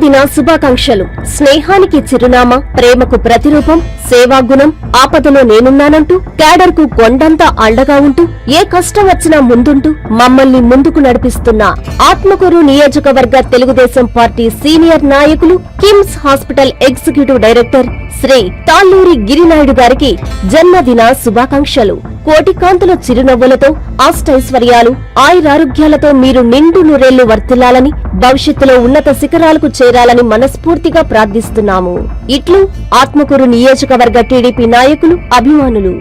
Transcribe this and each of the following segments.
జన్మదిన శుభాకాంక్షలు. స్నేహానికి చిరునామా ప్రేమకు ప్రతిరూపం సేవాగుణం ఆపదలో నేనున్నానంటూ క్యాడర్కు కొండంతా అండగా ఉంటూ ఏ కష్టం వచ్చినా ముందుంటూ మమ్మల్ని ముందుకు నడిపిస్తున్న ఆత్మకూరు నియోజకవర్గ తెలుగుదేశం పార్టీ సీనియర్ నాయకులు KIMS hospital executive director Shri Talluri Girinaidu గారికి జన్మదిన శుభాకాంక్షలు. కోటికాంతుల చిరునవ్వులతో అష్టైశ్వర్యాలు ఆయురారోగ్యాలతో మీరు నిండు నూరేళ్ళు వర్తిల్లాలని భవిష్యత్తులో ఉన్నత శిఖరాలకు చేరాలని మనస్ఫూర్తిగా ప్రార్థిస్తున్నాము. ఇట్లు ఆత్మకూరు నియోజకవర్గ టీడీపీ నాయకులు అభిమానులు.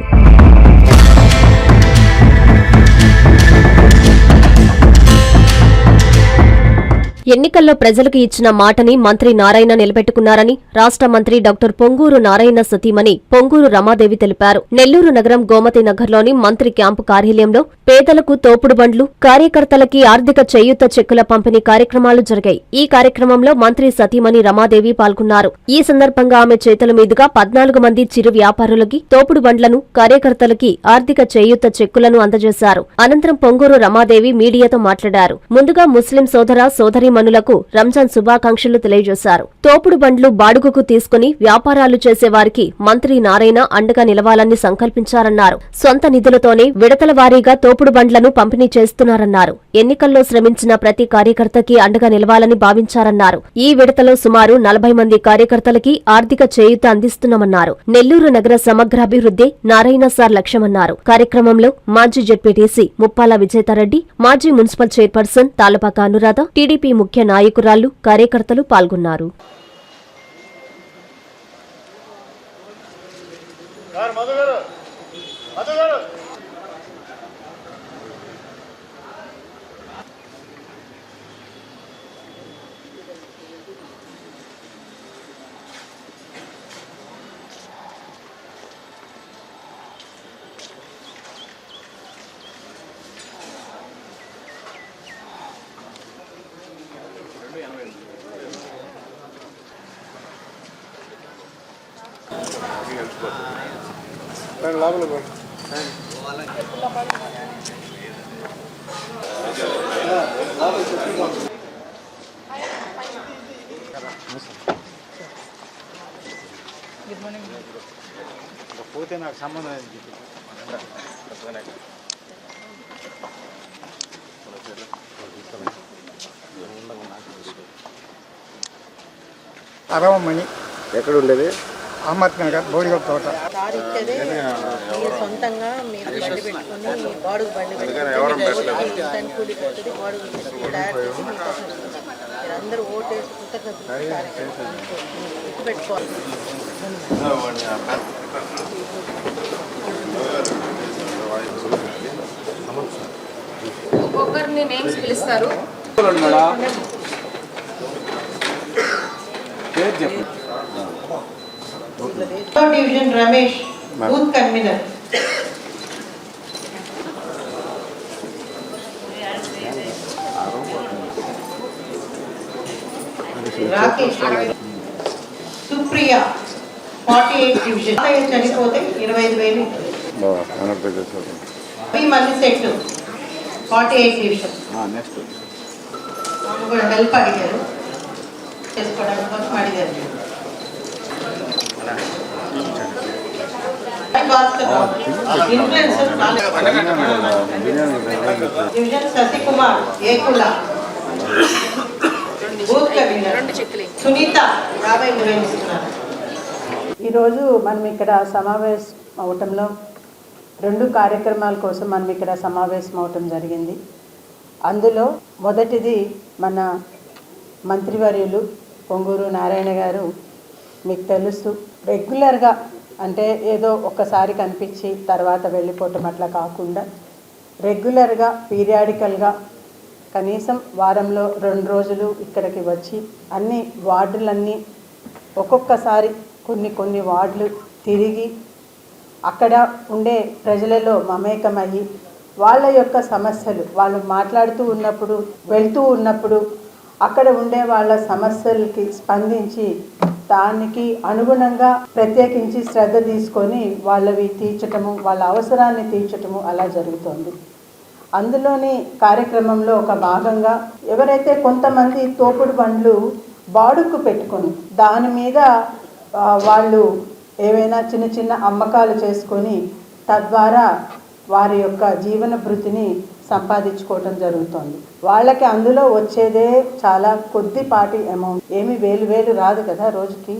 ఎన్నికల్లో ప్రజలకు ఇచ్చిన మాటని మంత్రి నారాయణ నిలబెట్టుకున్నారని రాష్ట్ర మంత్రి డాక్టర్ పొంగూరు నారాయణ సతీమణి పొంగూరు రమాదేవి తెలిపారు. నెల్లూరు నగరం గోమతి నగర్లోని మంత్రి క్యాంపు కార్యాలయంలో పేదలకు తోపుడు బండ్లు కార్యకర్తలకి ఆర్థిక చేయూత చెక్కుల పంపిణీ కార్యక్రమాలు జరిగాయి. ఈ కార్యక్రమంలో మంత్రి సతీమణి రమాదేవి పాల్గొన్నారు. ఈ సందర్భంగా ఆమె చేతుల మీదుగా పద్నాలుగు మంది చిరు వ్యాపారులకి తోపుడు బండ్లను కార్యకర్తలకి ఆర్థిక చేయూత చెక్కులను అందజేశారు. అనంతరం పొంగూరు రమాదేవి మీడియాతో మాట్లాడారు. ముందుగా ముస్లిం సోదర సోదరి సోదరీమణులకు రంజాన్ శుభాకాంక్షలు తెలియజేశారు. తోపుడు బండ్లు బాడుగుకు తీసుకుని వ్యాపారాలు చేసేవారికి మంత్రి నారాయణ అండగా నిలవాలని సంకల్పించారన్నారు. సొంత నిధులతోనే విడతల వారీగా తోపుడు బండ్లను పంపిణీ చేస్తున్నారన్నారు. ఎన్నికల్లో శ్రమించిన ప్రతి కార్యకర్తకి అండగా నిలవాలని భావించారన్నారు. ఈ విడతలో సుమారు నలభై మంది కార్యకర్తలకి ఆర్థిక చేయూత అందిస్తున్నామన్నారు. నెల్లూరు నగర సమగ్రాభివృద్ధి నారాయణ సార్ లక్ష్యమన్నారు. కార్యక్రమంలో మాజీ జడ్పీటీసీ ముప్పాల విజేతారెడ్డి మాజీ municipal chairperson Talapaka Anuradha TDP ముఖ్య నాయకురాళ్ళు కార్యకర్తలు పాల్గొన్నారు. మధు గారు మధు గారు. లోపల మార్నింగ్ పోతే నాకు సంబంధం ఏంటి అరవమణి. ఎక్కడ ఉండేది? అహ్మద్ నగర్ తోట. కారు ఇచ్చేదే మీరు సొంతంగా మీరు బండి పెట్టుకుని బాడుగు బండి పెట్టుకుని దాన్ని కూలి పెట్టుకుని బాడుగు పెట్టుకుని తయారు చేసి మీకోసం ఇస్తున్నాం. మీరు అందరూ కృతజ్ఞతలు పెట్టుకోవాలి ఒక్కొక్కరిని నేమ్స్ పిలుస్తారు. పేరు చెప్పు. Division Ramesh booth convener Rakesh Supriya forty eight division చనిపోతే ఇరవై ఐదు వేలు. మళ్ళీ సెట్ ఫార్టీ ఎయిట్ డివిజన్ కూడా హెల్ప్ అడిగారు. చేసుకోవడానికి కోసం అడిగారు. శశికుమార్ ఏకుల సునీత యాభై ఈరోజు మనం ఇక్కడ సమావేశం అవటంలో రెండు కార్యక్రమాల కోసం మనం ఇక్కడ సమావేశం అవటం జరిగింది. అందులో మొదటిది మన మంత్రివర్యులు పొంగూరు నారాయణ గారు. మీకు తెలుసు రెగ్యులర్గా అంటే ఏదో ఒక్కసారి కనిపించి తర్వాత వెళ్ళిపోవటం అట్లా కాకుండా రెగ్యులర్గా పీరియాడికల్గా కనీసం వారంలో రెండు రోజులు ఇక్కడికి వచ్చి అన్ని వార్డులన్నీ ఒక్కొక్కసారి కొన్ని కొన్ని వార్డులు తిరిగి అక్కడ ఉండే ప్రజలలో మమేకమయ్యి వాళ్ళ యొక్క సమస్యలు వాళ్ళు మాట్లాడుతూ ఉన్నప్పుడు వెళ్తూ ఉన్నప్పుడు అక్కడ ఉండే వాళ్ళ సమస్యలకి స్పందించి దానికి అనుగుణంగా ప్రత్యేకించి శ్రద్ధ తీసుకొని వాళ్ళవి తీర్చటము వాళ్ళ అవసరాన్ని తీర్చటము అలా జరుగుతుంది. అందులోని కార్యక్రమంలో ఒక భాగంగా ఎవరైతే కొంతమంది తోపుడు బండ్లు బాడుక్కు పెట్టుకొని దాని మీద వాళ్ళు ఏవైనా చిన్న చిన్న అమ్మకాలు చేసుకొని తద్వారా వారి యొక్క జీవన భృతిని సంపాదించుకోవటం జరుగుతుంది. వాళ్ళకి అందులో వచ్చేదే చాలా కొద్దిపాటి అమౌంట్ ఏమి వేలు వేలు రాదు కదా రోజుకి.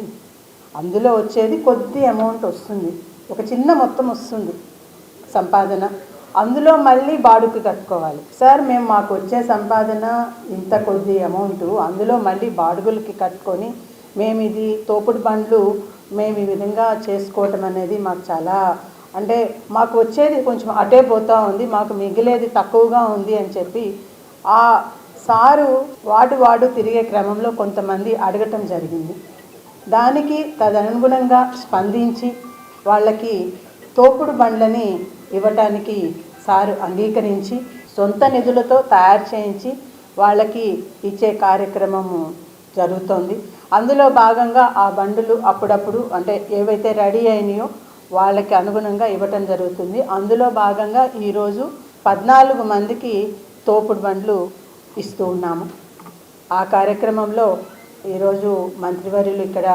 అందులో వచ్చేది కొద్ది అమౌంట్ వస్తుంది. ఒక చిన్న మొత్తం వస్తుంది సంపాదన. అందులో మళ్ళీ బాడుకు కట్టుకోవాలి. సార్ మేము మాకు వచ్చే సంపాదన ఇంత కొద్ది అమౌంట్ అందులో మళ్ళీ బాడుగులకి కట్టుకొని మేము ఇది తోపుడు బండ్లు మేము ఈ విధంగా చేసుకోవటం అనేది మాకు చాలా అంటే మాకు వచ్చేది కొంచెం అటే పోతూ ఉంది మాకు మిగిలేది తక్కువగా ఉంది అని చెప్పి ఆ సారు వాడు వాడు తిరిగే క్రమంలో కొంతమంది అడగటం జరిగింది. దానికి తదనుగుణంగా స్పందించి వాళ్ళకి తోపుడు బండ్లని ఇవ్వటానికి సారు అంగీకరించి సొంత నిధులతో తయారు చేయించి వాళ్ళకి ఇచ్చే కార్యక్రమము జరుగుతోంది. అందులో భాగంగా ఆ బండులు అప్పుడప్పుడు అంటే ఏవైతే రెడీ అయినాయో వాళ్ళకి అనుగుణంగా ఇవ్వటం జరుగుతుంది. అందులో భాగంగా ఈరోజు పద్నాలుగు మందికి తోపుడు బండ్లు ఇస్తూ ఉన్నాము. ఆ కార్యక్రమంలో ఈరోజు మంత్రివర్యులు ఇక్కడ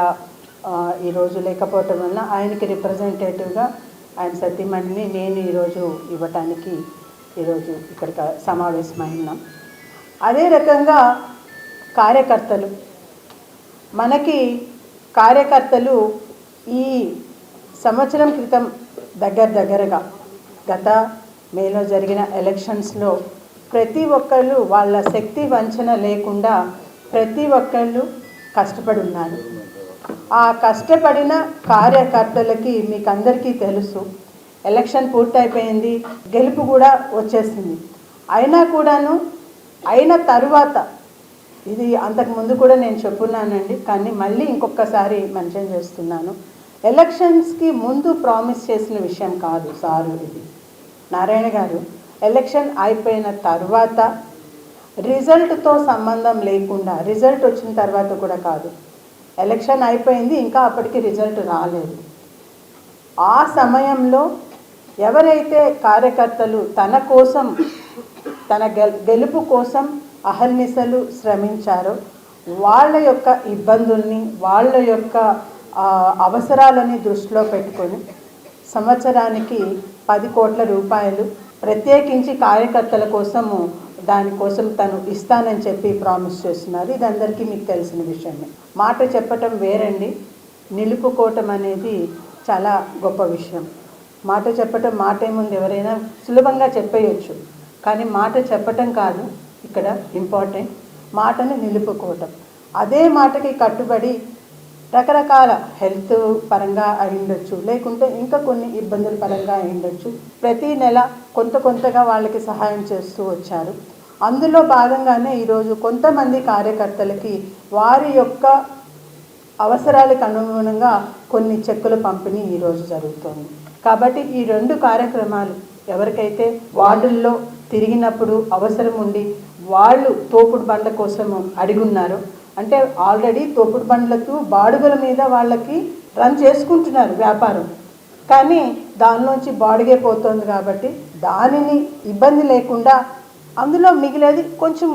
ఈరోజు లేకపోవటం వలన ఆయనకి రిప్రజెంటేటివ్గా ఆయన సతీమణిని నేను ఈరోజు ఇవ్వటానికి ఈరోజు ఇక్కడ సమావేశమై ఉన్నాం అదే రకంగా కార్యకర్తలు. మనకి కార్యకర్తలు ఈ సంవత్సరం క్రితం దగ్గర దగ్గరగా గత మేలో జరిగిన ఎలక్షన్స్లో ప్రతి ఒక్కళ్ళు వాళ్ళ శక్తి వంచన లేకుండా ప్రతి ఒక్కళ్ళు కష్టపడి ఉన్నారు. ఆ కష్టపడిన కార్యకర్తలకి మీకు అందరికీ తెలుసు ఎలక్షన్ పూర్తయిపోయింది గెలుపు కూడా వచ్చేసింది. అయినా కూడాను అయిన తరువాత ఇది అంతకు ముందు కూడా నేను చెప్పున్నానండి కానీ మళ్ళీ ఇంకొకసారి మెన్షన్ చేస్తున్నాను. ఎలక్షన్స్కి ముందు ప్రామిస్ చేసిన విషయం కాదు సారు ఇది. నారాయణ గారు ఎలక్షన్ అయిపోయిన తర్వాత రిజల్ట్తో సంబంధం లేకుండా రిజల్ట్ వచ్చిన తర్వాత కూడా కాదు. ఎలక్షన్ అయిపోయింది ఇంకా అప్పటికి రిజల్ట్ రాలేదు. ఆ సమయంలో ఎవరైతే కార్యకర్తలు తన కోసం తన గెల్ గెలుపు కోసం అహర్నిశలు శ్రమించారో వాళ్ళ యొక్క ఇబ్బందుల్ని వాళ్ళ యొక్క అవసరాలని దృష్టిలో పెట్టుకొని సంవత్సరానికి పది కోట్ల రూపాయలు ప్రత్యేకించి కార్యకర్తల కోసము దానికోసం తను ఇస్తానని చెప్పి ప్రామిస్ చేస్తున్నారు. ఇది అందరికీ మీకు తెలిసిన విషయమే మాట చెప్పటం వేరండి. నిలుపుకోవటం అనేది చాలా గొప్ప విషయం. మాట చెప్పటం మాట ఏముంది ఎవరైనా సులభంగా చెప్పేయచ్చు. కానీ మాట చెప్పటం కాదు ఇక్కడ ఇంపార్టెంట్. మాటను నిలుపుకోవటం. అదే మాటకి కట్టుబడి రకరకాల హెల్త్ పరంగా అయి ఉండొచ్చు లేకుంటే ఇంకా కొన్ని ఇబ్బందుల పరంగా అయి ఉండొచ్చు ప్రతి నెల కొంత కొంతగా వాళ్ళకి సహాయం చేస్తూ వచ్చారు. అందులో భాగంగానే ఈరోజు కొంతమంది కార్యకర్తలకి వారి యొక్క అవసరాలకు అనుగుణంగా కొన్ని చెక్కుల పంపిణీ ఈరోజు జరుగుతోంది. కాబట్టి ఈ రెండు కార్యక్రమాలు ఎవరికైతే వార్డుల్లో తిరిగినప్పుడు అవసరం ఉండి వాళ్ళు తోపుడు బండ కోసము అడిగున్నారో అంటే ఆల్రెడీ తోపుడు బండ్లకు బాడుగల మీద వాళ్ళకి రన్ చేసుకుంటున్నారు వ్యాపారం. కానీ దానిలోంచి బాడుగే పోతుంది కాబట్టి దానిని ఇబ్బంది లేకుండా అందులో మిగిలేది కొంచెం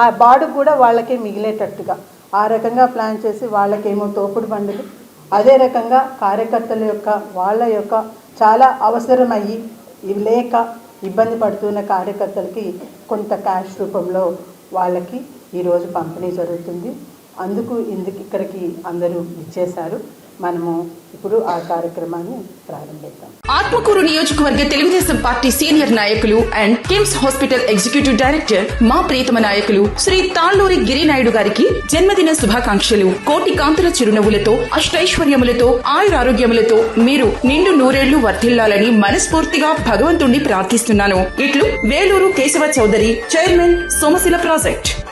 ఆ బాడుగు కూడా వాళ్ళకే మిగిలేటట్టుగా. ఆ రకంగా ప్లాన్ చేసి వాళ్ళకేమో తోపుడు బండులు అదే రకంగా కార్యకర్తల యొక్క వాళ్ళ యొక్క చాలా అవసరమయ్యి లేక ఇబ్బంది పడుతున్న కార్యకర్తలకి కొంత క్యాష్ రూపంలో వాళ్ళకి ఈరోజు పంపిణీ జరుగుతుంది. అందుకు ఇందుకు ఇక్కడికి అందరూ ఇచ్చేశారు మనము ఇప్పుడు ఆ కార్యక్రమాన్ని ప్రారంభిద్దాం. ఆత్మకూరు నియోజకవర్గ తెలుగుదేశం పార్టీ సీనియర్ నాయకులు and KIMS hospital executive director మా ప్రియతమ నాయకులు శ్రీ తాళ్ళూరి గిరినాయుడు గారికి జన్మదిన శుభాకాంక్షలు. కోటి కాంతుల చిరునవ్వులతో అష్టైశ్వర్యములతో ఆయురారోగ్యములతో మీరు నిండు నూరేళ్ళు వర్ధిల్లాలని మనస్ఫూర్తిగా భగవంతుణ్ణి ప్రార్థిస్తున్నాను. ఇట్లు వేలూరు కేశవ చౌదరి చైర్మన్ సోమశిల ప్రాజెక్ట్.